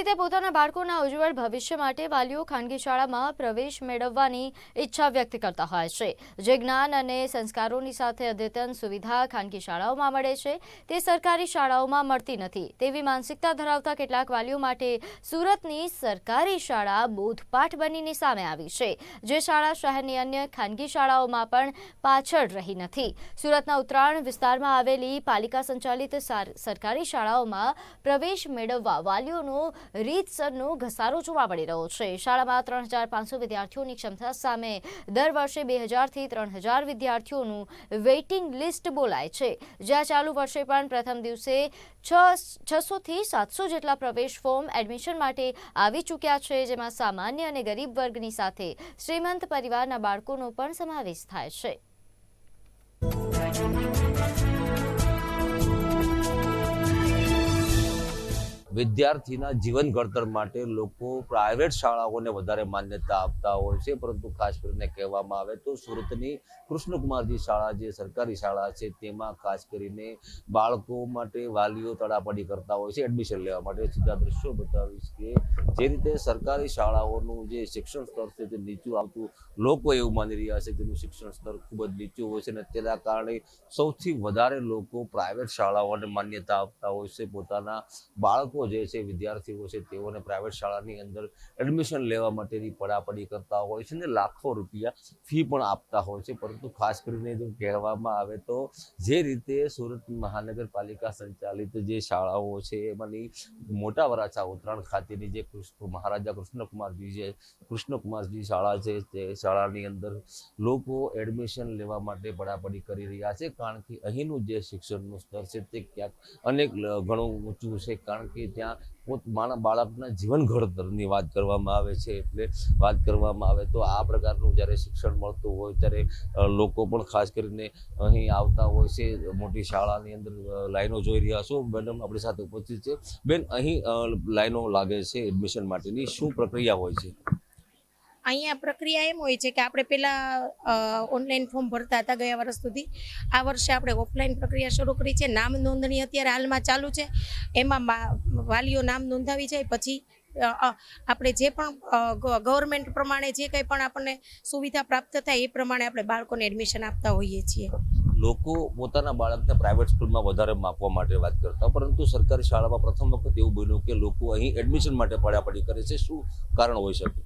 રીતે પોતાના બાળકોના ઉજ્જવળ ભવિષ્ય માટે વાલીઓ ખાનગી શાળામાં પ્રવેશ મેળવવાની ઈચ્છા વ્યક્ત કરતા હોય છે. જે જ્ઞાન અને સંસ્કારોની સાથે અદ્યતન સુવિધા ખાનગી શાળાઓમાં મળે છે. તે સરકારી શાળાઓમાં મળતી નથી. તેવી માનસિકતા ધરાવતા કેટલાક વાલીઓ માટે સુરતની સરકારી શાળા બોધપાઠ બનીને સામે આવી છે. જે શાળા શહેરની અન્ય ખાનગી શાળાઓમાં પણ પાછળ રહી નથી. સુરતના ઉત્તરાયણ વિસ્તારમાં આવેલી પાલિકા સંચાલિત સરકારી શાળાઓમાં પ્રવેશ મેળવવા વાલીઓનો રીતસરનો ઘસારો જોવા મળી રહ્યો છે. શાળામાં ત્રણ હજાર પાંચસો વિદ્યાર્થીઓની ક્ષમતા સામે દર વર્ષે બે હજારથી ત્રણ હજાર વિદ્યાર્થીઓનું વેઇટિંગ લિસ્ટ બોલાય છે. જ્યાં ચાલુ વર્ષે પણ પ્રથમ દિવસે છ છસોથી સાતસો જેટલા પ્રવેશ ફોર્મ એડમિશન માટે આવી ચૂક્યા છે, જેમાં સામાન્ય અને ગરીબ વર્ગની સાથે શ્રીમંત પરિવારના બાળકોનો પણ સમાવેશ થાય છે. વિદ્યાર્થીના જીવન ઘડતર માટે લોકો પ્રાઇવેટ શાળાઓને વધારે માન્યતા આપતા હોય છે, પરંતુ ખાસ કરીને કહેવામાં આવે તો સુરતની કૃષ્ણકુમારજી શાળા જે સરકારી શાળા છે, તેમાં ખાસ કરીને બાળકો માટે વાલીઓ તડાપડી કરતા હોય છે એડમિશન લેવા માટે. સીધા દ્રશ્યો બતાવીશ કે જે રીતે સરકારી શાળાઓનું જે શિક્ષણ સ્તર છે, તે નીચું આવતું, લોકો એવું માની રહ્યા છે તેનું શિક્ષણ સ્તર ખૂબ જ નીચું હોય છે અને તેના કારણે સૌથી વધારે લોકો પ્રાઇવેટ શાળાઓને માન્યતા આપતા હોય છે, પોતાના બાળકો જે છે વિદ્યાર્થીઓ છે તેઓને પ્રાઇવેટ શાળાની અંદર એડમિશન લેવા માટેની પડાપડી કરતા હોય છે અને લાખો રૂપિયા ફી પણ આપતા હોય છે. પરંતુ ખાસ કરીને જો કહેવામાં આવે તો જે રીતે સુરત મહાનગરપાલિકા સંચાલિત જે શાળાઓ છે એમાંની મોટા વરાછા ઉત્તરાયણ ખાતેની જે કૃષ્ણ મહારાજા કૃષ્ણકુમારજી જે કૃષ્ણકુમારજી શાળા છે તે શાળાની અંદર લોકો એડમિશન લેવા માટે પડાપડી કરી રહ્યા છે. કારણ કે અહીંનું જે શિક્ષણનું સ્તર છે તે ક્યાંક અનેક ઘણું ઊંચું છે. કારણ કે ત્યાં પોત માના બાળકના જીવન ઘડતરની વાત કરવામાં આવે છે એટલે વાત કરવામાં આવે તો આ પ્રકારનું જ્યારે શિક્ષણ મળતું હોય ત્યારે લોકો પણ ખાસ કરીને અહીં આવતા હોય છે, મોટી શાળાની અંદર લાઈનો જોઈ રહ્યા છો. મેડમ આપણી સાથે ઉપસ્થિત છે. બેન, અહીં લાઈનો લાગે છે એડમિશન માટેની. શું પ્રક્રિયા હોય છે? અહીંયા પ્રક્રિયા એમ હોય છે કે આપણે પહેલાં ઓનલાઈન ફોર્મ ભરતા હતા ગયા વર્ષ સુધી. આ વર્ષે આપણે ઓફલાઈન પ્રક્રિયા શરૂ કરી છે. નામ નોંધણી અત્યારે હાલમાં ચાલુ છે. એમાં વાલીઓ નામ નોંધાવી જાય. પછી આપણે જે પણ ગવર્મેન્ટ પ્રમાણે જે કંઈ પણ આપણને સુવિધા પ્રાપ્ત થાય એ પ્રમાણે આપણે બાળકોને એડમિશન આપતા હોઈએ છીએ. લોકો પોતાના બાળકને પ્રાઇવેટ સ્કૂલમાં વધારે માપવા માટે વાત કરતા પરંતુ સરકારી શાળામાં પ્રથમ વખત એવું બન્યું કે લોકો અહીં એડમિશન માટે પડાપડી કરે છે. શું કારણ હોઈ શકે?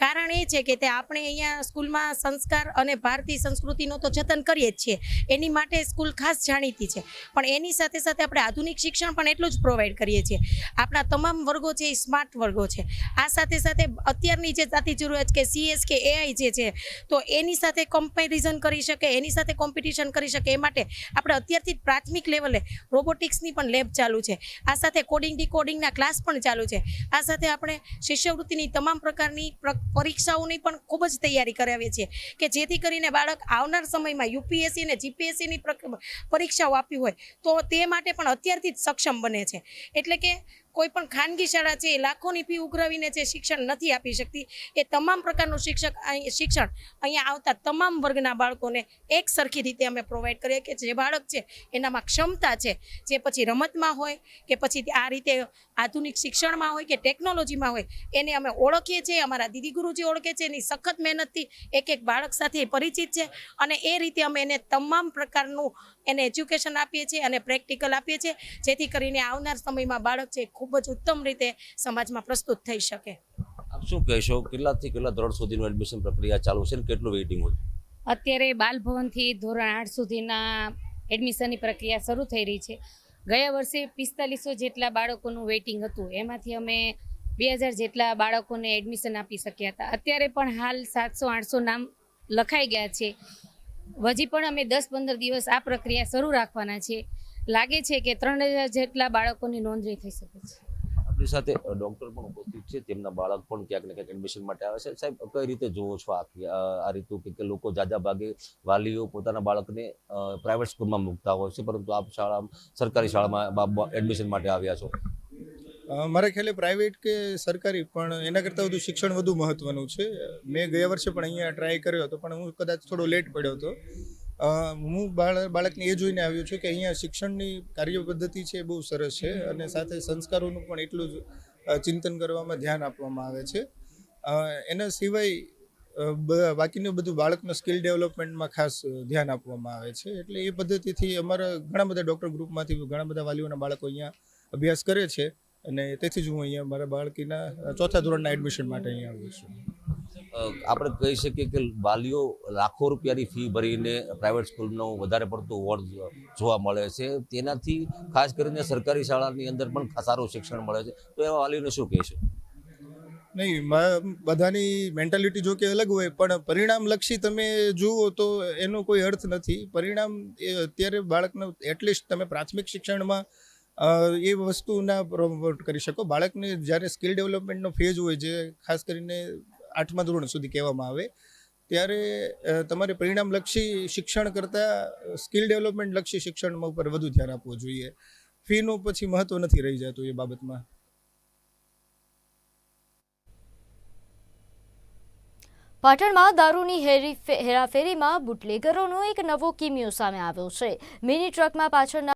કારણ એ છે કે તે આપણે અહીંયા સ્કૂલમાં સંસ્કાર અને ભારતીય સંસ્કૃતિનો તો જતન કરીએ જ છીએ. એની માટે સ્કૂલ ખાસ જાણીતી છે. પણ એની સાથે સાથે આપણે આધુનિક શિક્ષણ પણ એટલું જ પ્રોવાઈડ કરીએ છીએ. આપણા તમામ વર્ગો છે એ સ્માર્ટ વર્ગો છે. આ સાથે સાથે અત્યારની જે જાતિ જરૂરિયાત કે સીએસ કે એઆઈ જે છે, તો એની સાથે કમ્પેરિઝન કરી શકે, એની સાથે કોમ્પિટિશન કરી શકે, એ માટે આપણે અત્યારથી પ્રાથમિક લેવલે રોબોટિક્સની પણ લેબ ચાલુ છે. આ સાથે કોડિંગ ડીકોડિંગના ક્લાસ પણ ચાલુ છે. આ સાથે આપણે શિષ્યવૃત્તિની તમામ પ્રકારની પ્ર- પરીક્ષાઓની પણ ખૂબ જ તૈયારી કરાવીએ છીએ કે જેથી કરીને બાળક આવનાર સમયમાં યુપીએસસી અને જીપીએસસીની પરીક્ષાઓ આપી હોય, તો તે માટે પણ અત્યારથી જ સક્ષમ બને છે. એટલે કે કોઈ પણ ખાનગી શાળા છે, એ લાખોની ફી ઉઘરાવીને જે શિક્ષણ નથી આપી શકતી, એ તમામ પ્રકારનું શિક્ષક શિક્ષણ અહીંયા આવતા તમામ વર્ગના બાળકોને એક સરખી રીતે અમે પ્રોવાઈડ કરીએ કે જે બાળક છે, એનામાં ક્ષમતા છે, જે પછી રમતમાં હોય, કે પછી આ રીતે આધુનિક શિક્ષણમાં હોય, કે ટેકનોલોજીમાં હોય, એને અમે ઓળખીએ છીએ, અમારા દીદી ગુરુજી ઓળખે છે એની સખત મહેનતથી એક એક બાળક સાથે પરિચિત છે અને એ રીતે અમે એને તમામ પ્રકારનું એને એજ્યુકેશન આપીએ છીએ અને પ્રેક્ટિકલ આપીએ છીએ જેથી કરીને આવનાર સમયમાં બાળક છે એ ખૂબ જ ઉત્તમ રીતે સમાજમાં પ્રસ્તુત થઈ શકે. આપ શું કહેશો કેટલાથી કેટલા ધોરણ સુધીનું એડમિશન પ્રક્રિયા ચાલુ છે ને કેટલું વેઇટિંગ હોય? અત્યારે બાલભવનથી ધોરણ આઠ સુધીના એડમિશનની પ્રક્રિયા શરૂ થઈ રહી છે. ગયા વર્ષે પિસ્તાલીસો જેટલા બાળકોનું વેઇટિંગ હતું. એમાંથી અમે બે હજાર જેટલા બાળકોને એડમિશન આપી શક્યા હતા. અત્યારે પણ હાલ સાતસો, આઠસો નામ લખાઈ ગયા છે. હજી પણ અમે દસ, પંદર દિવસ આ પ્રક્રિયા શરૂ રાખવાના છે. લાગે છે કે ત્રણ હજાર જેટલા બાળકોની નોંધણી થઈ શકે છે. આપણી સાથે ડોક્ટર પણ ઉપસ્થિત છે. તેમના બાળક પણ ક્યાંક ને ક્યાંક એડમિશન માટે આવે છે. સાહેબ, કઈ રીતે જોવો છો આ આ કે લોકો જાજા ભાગે વાલીઓ પોતાના બાળકને પ્રાઇવેટ સ્કૂલમાં મૂકતા હોય છે, પરંતુ આપ શાળા સરકારી શાળામાં એડમિશન માટે આવ્યા છો? મારા ખ્યાલે પ્રાઇવેટ કે સરકારી, પણ એના કરતાં વધુ શિક્ષણ વધુ મહત્ત્વનું છે. મેં ગયા વર્ષે પણ અહીંયા ટ્રાય કર્યો હતો, પણ હું કદાચ થોડો લેટ પડ્યો હતો. હું બાળ, બાળકને એ જોઈને આવ્યો છું કે અહીંયા શિક્ષણની કાર્ય પદ્ધતિ છે એ બહુ સરસ છે અને સાથે સંસ્કારોનું પણ એટલું જ ચિંતન કરવામાં ધ્યાન આપવામાં આવે છે. એના સિવાય બાકીનું બધું બાળકના સ્કિલ ડેવલપમેન્ટમાં ખાસ ધ્યાન આપવામાં આવે છે. એટલે એ પદ્ધતિથી અમારા ઘણા બધા ડૉક્ટર ગ્રુપમાંથી ઘણા બધા વાલીઓના બાળકો અહીંયા અભ્યાસ કરે છે. અને તેથી જ હું અહીંયા મારા બાળકીના ચોથા ધોરણના એડમિશન માટે અહીંયા આવ્યો છું. આપણે કહી શકીએ કે વાલીઓ લાખો રૂપિયાની ફી ભરીને પ્રાઇવેટ સ્કૂલનો વધારે પડતો વોર્ડ જોવા મળે છે. તેનાથી ખાસ કરીને સરકારી શાળાની અંદર પણ સારું શિક્ષણ મળે છે. તો એવા વાલીઓને શું કહેશે? નહીં બધાની મેન્ટાલિટી જો કે અલગ હોય પણ પરિણામલક્ષી તમે જુઓ તો એનો કોઈ અર્થ નથી. પરિણામ એ અત્યારે બાળકને એટલીસ્ટ તમે પ્રાથમિક શિક્ષણમાં એ વસ્તુના પ્રમોટ કરી શકો. બાળકને જ્યારે સ્કિલ ડેવલપમેન્ટનો ફેઝ હોય જે ખાસ કરીને આઠમા ધોરણ સુધી કહેવામાં આવે, ત્યારે તમારે પરિણામલક્ષી શિક્ષણ કરતાં સ્કિલ ડેવલપમેન્ટ લક્ષી શિક્ષણમાં ઉપર વધુ ધ્યાન આપવું જોઈએ. ફીનું પછી મહત્વ નથી રહી જતું એ બાબતમાં. પાટણમાં દારૂની હેરી હેરાફેરીમાં બુટલેગરોનો એક નવો કિમિયો સામે આવ્યો છે. મિની ટ્રકમાં પાછળના